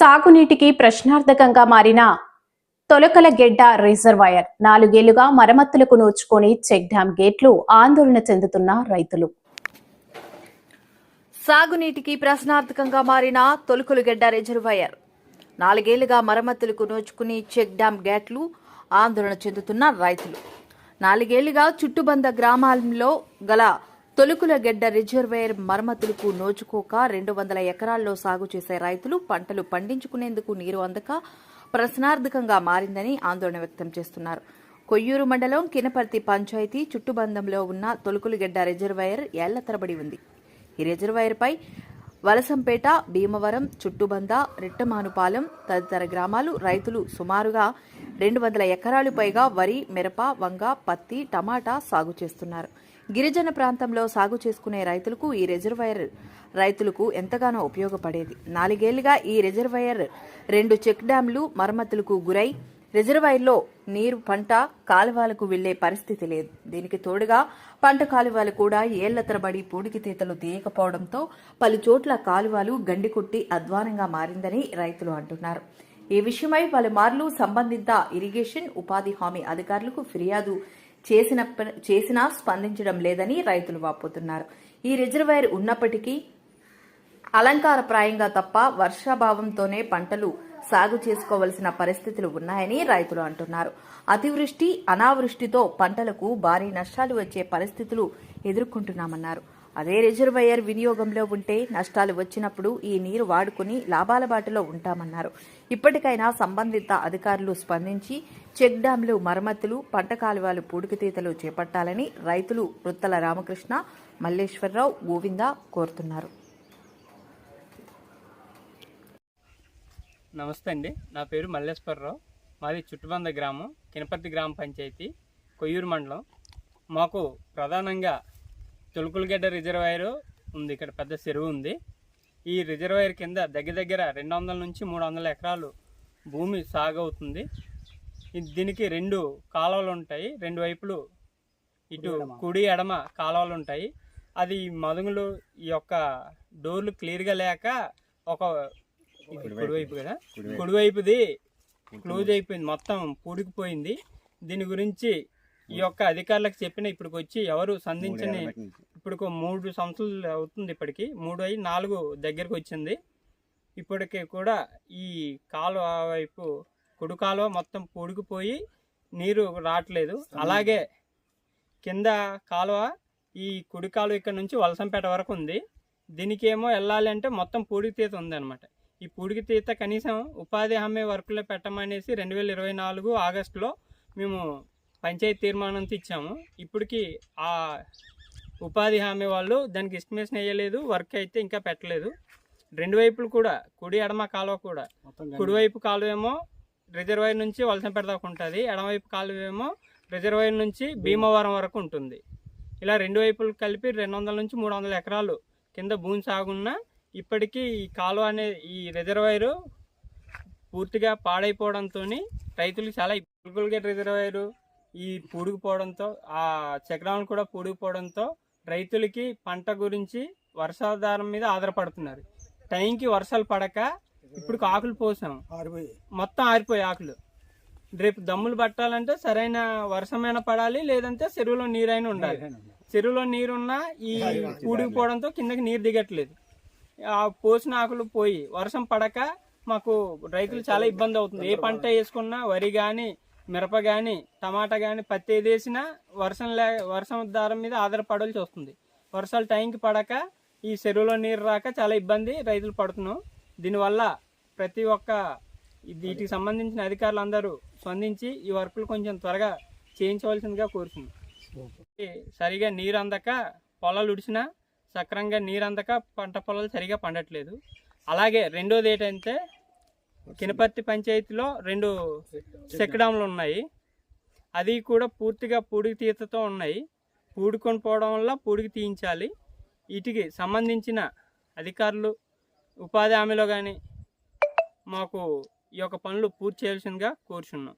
సాగునీటికి ప్రశ్నార్థకంగా మారిన తొలకల గెడ్డ రిజర్వాయర్. నాలుగేళ్ళుగా మరమ్మతులకు నోచుకొని చెక్ డ్యాం గేట్లు ఆందోళన చెందుతున్న రైతులు. సాగునీటికి ప్రశ్నార్థకంగా మారిన తొలుకులుగడ్డ రిజర్వాయర్. నాలుగేళ్ళుగా మరమ్మతులకు నోచుకుని చెక్ డ్యాం గేట్లు ఆందోళన చెందుతున్న రైతులు. నాలుగేళ్ళుగా చుట్టుబంద గ్రామాల్లో గల తొలుకులగెడ్డ రిజర్వేయర్ మరమ్మతులకు నోచుకోక రెండు వందల ఎకరాల్లో సాగు చేసే రైతులు పంటలు పండించుకునేందుకు నీరు అందక ప్రశ్నార్థకంగా మారిందని ఆందోళన వ్యక్తం చేస్తున్నారు. కొయ్యూరు మండలం కినపర్తి పంచాయతీ చుట్టుబంధంలో ఉన్న తొలుకులగెడ్డ రిజర్వాయర్ ఏళ్ళ తరబడి ఉంది. ఈ రిజర్వాయర్పై వలసంపేట భీమవరం చుట్టుబంద రెట్టమానుపాలెం తదితర గ్రామాలు రైతులు సుమారుగా రెండు వందల ఎకరాలు పైగా వరి మిరప వంగ పత్తి టమాటా సాగు చేస్తున్నారు. గిరిజన ప్రాంతంలో సాగు చేసుకునే రైతులకు ఈ రిజర్వాయర్ రైతులకు ఎంతగానో ఉపయోగపడేది. నాలుగేళ్ళుగా ఈ రిజర్వాయర్ రెండు చెక్ డ్యాంలు మరమ్మతులకు గురై రిజర్వాయర్లో నీరు పంట కాలువలకు వెళ్ళే పరిస్థితి లేదు. దీనికి తోడుగా పంట కాలువలు కూడా ఏళ్ళ తరబడి పూడికి తీతలు తీయకపోవడంతో పలు చోట్ల కాలువలు గండికొట్టి అధ్వానంగా మారిందని రైతులు అంటున్నారు. ఈ విషయమై పలుమార్లు సంబంధిత ఇరిగేషన్ ఉపాధి హామీ అధికారులకు ఫిర్యాదు చేసిన చేసినా స్పందించడం లేదని రైతులు వాపోతున్నారు. ఈ రిజర్వాయర్ ఉన్నప్పటికీ అలంకారప్రాయంగా తప్ప వర్షాభావంతోనే పంటలు సాగు చేసుకోవలసిన పరిస్థితులు ఉన్నాయని రైతులు అంటున్నారు. అతివృష్టి అనావృష్టితో పంటలకు భారీ నష్టాలు వచ్చే పరిస్థితులు ఎదుర్కొంటున్నామన్నారు. అదే రిజర్వాయర్ వినియోగంలో ఉంటే నష్టాలు వచ్చినప్పుడు ఈ నీరు వాడుకుని లాభాల బాటలో ఉంటామన్నారు. ఇప్పటికైనా సంబంధిత అధికారులు స్పందించి చెక్ డ్యాంలు మరమ్మతులు పంట కాలువలు పూడికతీతలు చేపట్టాలని రైతులు వృత్తల రామకృష్ణ మల్లేశ్వరరావు గోవింద కోరుతున్నారు. నమస్తే అండి. నా పేరు మల్లేశ్వరరావు. మాది చుట్టుబంద గ్రామం కినపర్తి గ్రామ పంచాయతీ కొయ్యూరు మండలం. మాకు ప్రధానంగా తొలుకులగడ్డ రిజర్వాయర్ ఉంది ఇక్కడ పెద్ద చెరువు ఉంది. ఈ రిజర్వాయర్ కింద దగ్గర దగ్గర రెండు వందల నుంచి మూడు వందల ఎకరాలు భూమి సాగు అవుతుంది దీనికి రెండు కాలువలు ఉంటాయి. రెండు వైపులు ఇటు కుడి ఎడమ. కాలువలు ఉంటాయి. అది మదుగులు ఈ యొక్క డోర్లు క్లియర్గా లేక ఒక కుడివైపు. కదా? కుడివైపుది క్లోజ్ అయిపోయింది. మొత్తం పూడికిపోయింది. దీని గురించి ఈ యొక్క అధికారులకు చెప్పిన ఇప్పటికి వచ్చి ఎవరు సంధించని ఇప్పుడు మూడు సంవత్సరాలు అవుతుంది ఇప్పటికి. మూడు అయి నాలుగు దగ్గరకు వచ్చింది. ఇప్పటికి కూడా ఈ కాలువ వైపు కుడి కాలువ మొత్తం పూడికిపోయి నీరు రావట్లేదు. అలాగే కింద కాలువ ఈ కుడి కాలువ ఇక్కడ నుంచి వలసంపేట వరకు ఉంది. దీనికి ఏమో వెళ్ళాలి అంటే మొత్తం పూడికి తీత ఉంది అనమాట ఈ పూడికి తీత కనీసం ఉపాధి హామీ వర్కులో పెట్టమనేసి రెండు వేల ఇరవై నాలుగు ఆగస్టులో మేము పంచాయతీ తీర్మానంతో ఇచ్చాము. ఇప్పటికి ఆ ఉపాధి హామీ వాళ్ళు దానికి ఎస్టిమేషన్ వేయలేదు వర్క్ అయితే ఇంకా పెట్టలేదు. రెండు వైపులు కూడా కుడి ఎడమ కాలువ కూడా. కుడివైపు కాలువ ఏమో రిజర్వాయర్ నుంచి వలసంపేట దాకా ఉంటుంది ఎడమవైపు కాలువ ఏమో రిజర్వాయర్ నుంచి భీమవరం వరకు ఉంటుంది. ఇలా రెండు వైపులు కలిపి రెండు వందల నుంచి మూడు వందల ఎకరాలు కింద భూమి సాగున్నా ఇప్పటికీ ఈ కాలువ అనే ఈ రిజర్వాయరు పూర్తిగా పాడైపోవడంతో రైతులకు చాలా ఇబ్బందులుగా రిజర్వాయరు ఈ పూడికిపోవడంతో ఆ చక్రాలను కూడా పూడికిపోవడంతో రైతులకి పంట గురించి వర్షాధారం మీద ఆధారపడుతున్నారు. టైంకి వర్షాలు పడక ఇప్పుడు ఆకులు పోసాం. మొత్తం ఆరిపోయి ఆకులు. రేపు దమ్ములు పట్టాలంటే సరైన వర్షమైనా పడాలి లేదంటే చెరువులో నీరైనా ఉండాలి. చెరువులో నీరున్నా ఈ పూడికిపోవడంతో కిందకి నీరు దిగట్లేదు. ఆ పోసిన ఆకులు పోయి వర్షం పడక మాకు రైతులు చాలా ఇబ్బంది అవుతుంది. ఏ పంట వేసుకున్నా వరి కానీ మిరప కానీ టమాటా కానీ పత్తి ఏది వేసినా వర్షం లే వర్షం దారం మీద ఆధారపడాల్సి వస్తుంది. వర్షాలు టైంకి పడక ఈ చెరువులో నీరు రాక చాలా ఇబ్బంది రైతులు పడుతున్నాం. దీనివల్ల ప్రతి ఒక్క వీటికి సంబంధించిన అధికారులు అందరూ స్పందించి ఈ వర్కులు కొంచెం త్వరగా చేయించవలసిందిగా కోరుతున్నాం. ఈ సరిగా నీరు అందక పొలాలు ఉడిచినా సక్రంగా నీరు అందక పంట పొలాలు సరిగా పండట్లేదు. అలాగే రెండోది ఏంటంటే కినపర్తి పంచాయతీలో రెండు చెక్ ఉన్నాయి. అది కూడా పూర్తిగా పూడికి తీతతో ఉన్నాయి. పూడుకొని పోవడం వల్ల పూడికి తీయించాలి. వీటికి సంబంధించిన అధికారులు ఉపాధి హామీలో కానీ మాకు ఈ యొక్క పనులు పూర్తి చేయాల్సిందిగా కోరుచున్నాం.